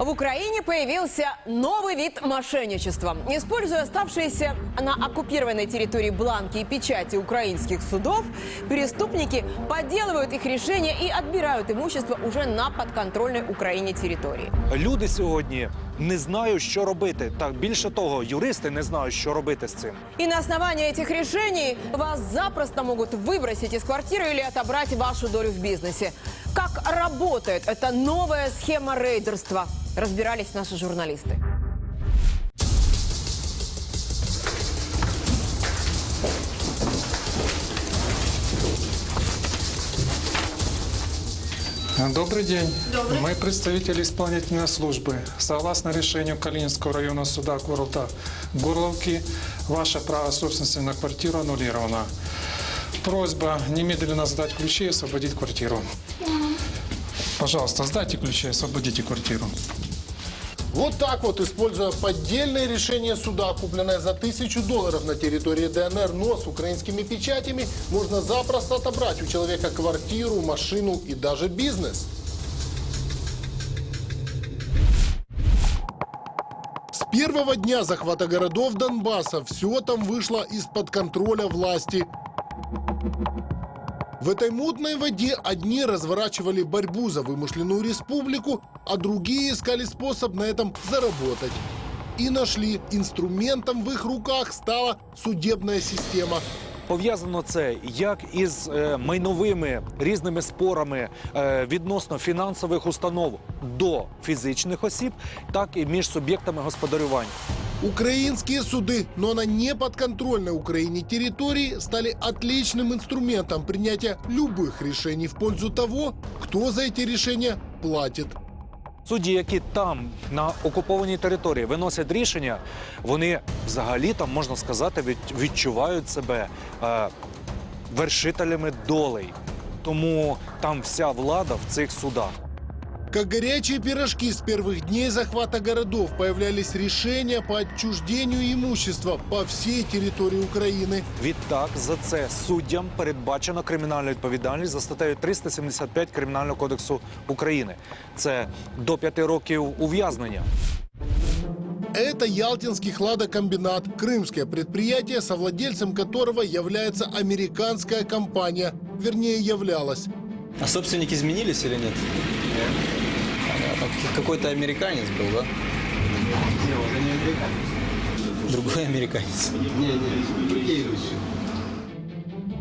В Украине появился новый вид мошенничества. Используя оставшиеся на оккупированной территории бланки и печати украинских судов, преступники подделывают их решения и отбирают имущество уже на подконтрольной Украине территории. Люди сьогодні не знають, що робити. Так більше того, юристи не знають, що робити з цим. И на основании этих решений вас запросто могут выбросить из квартиры или отобрать вашу долю в бизнесе. Как работает эта новая схема рейдерства? Разбирались наши журналисты. Добрый день. Мы представители исполнительной службы. Согласно решению Калининского районного суда города Горловки, ваше право собственности на квартиру аннулировано. Просьба немедленно сдать ключи и освободить квартиру. Пожалуйста, сдайте ключи и освободите квартиру. Вот так вот, используя поддельное решение суда, купленное за тысячу долларов на территории ДНР, но с украинскими печатями, можно запросто отобрать у человека квартиру, машину и даже бизнес. С первого дня захвата городов Донбасса все там вышло из-под контроля власти. В этой мутной воде одни разворачивали борьбу за вымышленную республику, а другие искали способ на этом заработать. И нашли. Инструментом в их руках стала судебная система. Пов'язано це як із е, майновими різними спорами е, відносно фінансових установ до фізичних осіб, так і між суб'єктами господарювання. Украинские суды, но на неподконтрольной Украине территории стали отличным инструментом принятия любых решений в пользу того, кто за эти решения платит. Судді, які там на окупованій території виносять рішення, вони взагалі там можна сказати від- відчувають себе е, вершителями долей. Тому там вся влада в цих судах. Как горячие пирожки с первых дней захвата городов появлялись решения по отчуждению имущества по всей территории Украины. Відтак за це суддям передбачена кримінальна відповідальність за статтею 375 Кримінального кодексу України. Це до п'яти років ув'язнення. Это Ялтинский хладокомбинат, крымское предприятие, совладельцем которого является американская компания. Вернее, являлась. А собственники изменились или нет? Понятно. Какой-то американец был, да? Другой американец.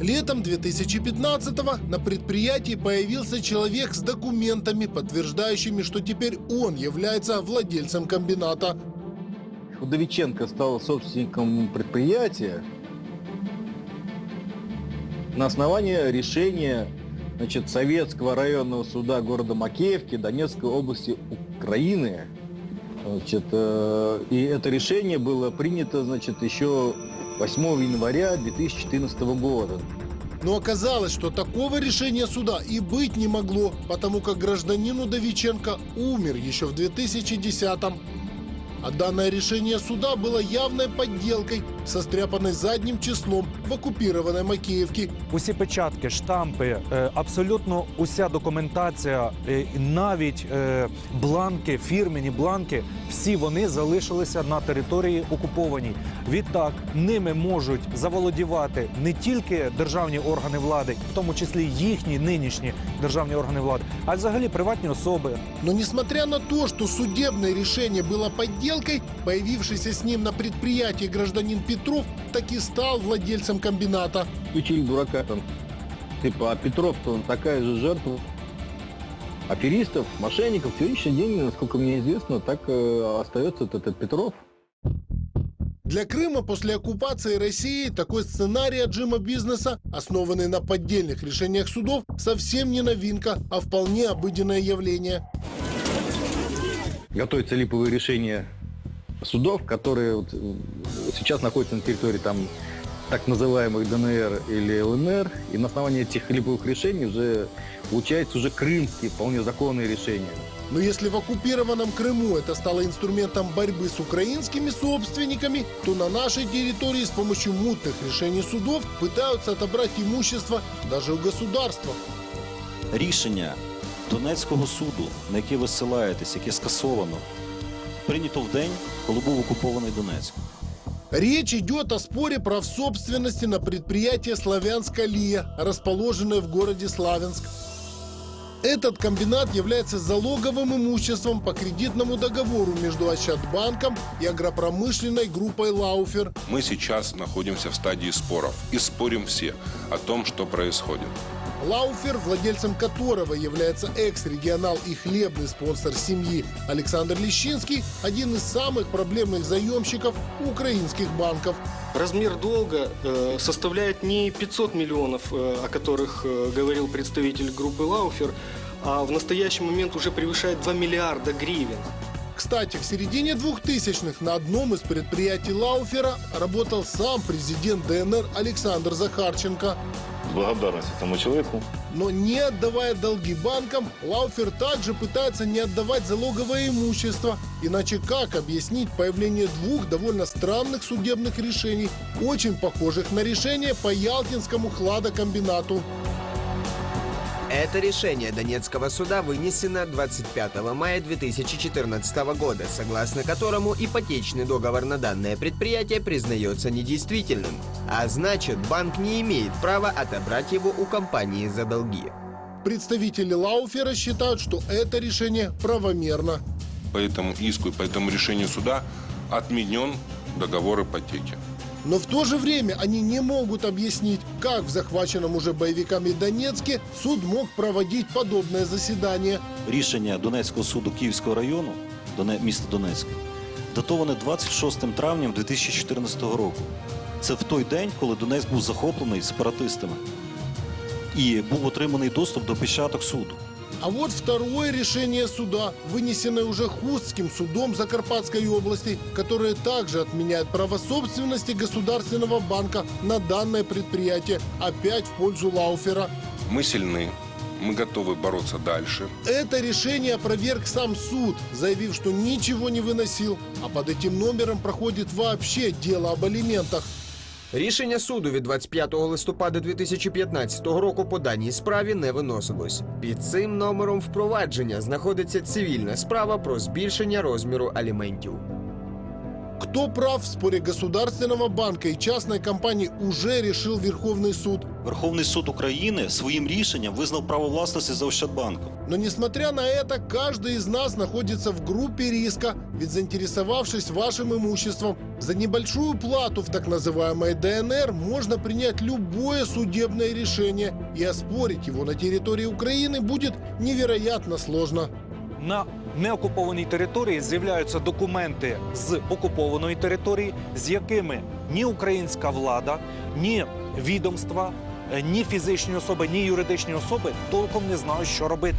Летом 2015-го на предприятии появился человек с документами, подтверждающими, что теперь он является владельцем комбината. Удовиченко стал собственником предприятия на основании решения значит, Советского районного суда города Макеевки Донецкой области Украины. Значит, э, и это решение было принято значит, еще 8 января 2014 года. Но оказалось, что такого решения суда и быть не могло, потому как гражданин Удовиченко умер еще в 2010-м. А данное решение суда было явной подделкой, состряпанной задним числом в оккупированной Макеевке. Усі печатки, штампи, е, абсолютно уся документація, е, і навіть е, бланки, фірмені бланки, всі вони залишилися на території окупованій. Відтак ними можуть заволодівати не тільки державні органи влади, в тому числі їхні нинішні державні органи влади, а й взагалі приватні особи. Но несмотря на то, что судебное решение было подделкой, появившийся с ним на предприятии гражданин Петров таки стал владельцем комбината. Исключили дурака там. Типа, а Петров-то он такая же жертва. Аферистов, мошенников, сегодняшний день, насколько мне известно, так э, остается вот этот Петров. Для Крыма после оккупации России такой сценарий отжима бизнеса, основанный на поддельных решениях судов, совсем не новинка, а вполне обыденное явление. готовятся липовые решения судов, которые вот, сейчас находятся на территории там так называемых ДНР или ЛНР, и на основании этих липовых решений уже получаются уже крымские вполне законные решения. Но если в оккупированном Крыму это стало инструментом борьбы с украинскими собственниками, то на нашей территории с помощью мутных решений судов пытаются отобрать имущество даже у государства. рішення Донецького суду, на який ви ссилаєтесь, яке скасовано, прийнято в день, коли був окупований Донецьк. Речь идет о споре прав собственности на предприятие «Славянск-Алия», расположенное в городе Славянск. Этот комбинат является залоговым имуществом по кредитному договору между Ощадбанком и агропромышленной группой «Лауфер». Мы сейчас находимся в стадии споров и спорим все о том, что происходит. Лауфер, владельцем которого является экс-регионал и хлебный спонсор семьи Александр Лещинский, один из самых проблемных заемщиков украинских банков. Размер долга э, составляет не 500 миллионов, э, о которых э, говорил представитель группы Лауфер, а в настоящий момент уже превышает 2 миллиарда гривен. Кстати, в середине 2000-х на одном из предприятий Лауфера работал сам президент ДНР Александр Захарченко. Благодарность этому человеку. Но не отдавая долги банкам, Лауфер также пытается не отдавать залоговое имущество. Иначе как объяснить появление двух довольно странных судебных решений, очень похожих на решение по Ялтинскому хладокомбинату? Это решение Донецкого суда вынесено 25 мая 2014 года, согласно которому ипотечный договор на данное предприятие признается недействительным. А значит, банк не имеет права отобрать его у компании за долги. Представители Лауфера считают, что это решение правомерно. По этому иску и по этому решению суда отменен договор ипотеки. Но в то же время они не могут объяснить, как в захваченном уже боевиками Донецке суд мог проводить подобное заседание. Рішення Донецького суду Київського району, Доне- міста Донецька, датоване 26 травня 2014 року. Це в той день, коли Донецьк був захоплений сепаратистами і був отриманий доступ до печаток суду. А вот второе решение суда, вынесенное уже Хустским судом Закарпатской области, которое также отменяет право собственности Государственного банка на данное предприятие, опять в пользу Лауфера. Мы сильны, мы готовы бороться дальше. Это решение опроверг сам суд, заявив, что ничего не выносил, а под этим номером проходит вообще дело об алиментах. Рішення суду від 25 листопада 2015 року по даній справі не виносилось. Під цим номером впровадження знаходиться цивільна справа про збільшення розміру аліментів. Кто прав в споре Государственного банка и частной компании уже решил Верховный суд. Верховний суд України своїм рішенням визнав право власності за Ощадбанком. Но несмотря на это, каждый из нас находится в группе риска, ведь заинтересовавшись вашим имуществом, за небольшую плату в так называемой ДНР можно принять любое судебное решение, и оспорить его на территории Украины будет невероятно сложно. На неокупованій території з'являються документи з окупованої території, з якими ні українська влада, ні відомства, е, ні фізичні особи, ні юридичні особи толком не знають, що робити.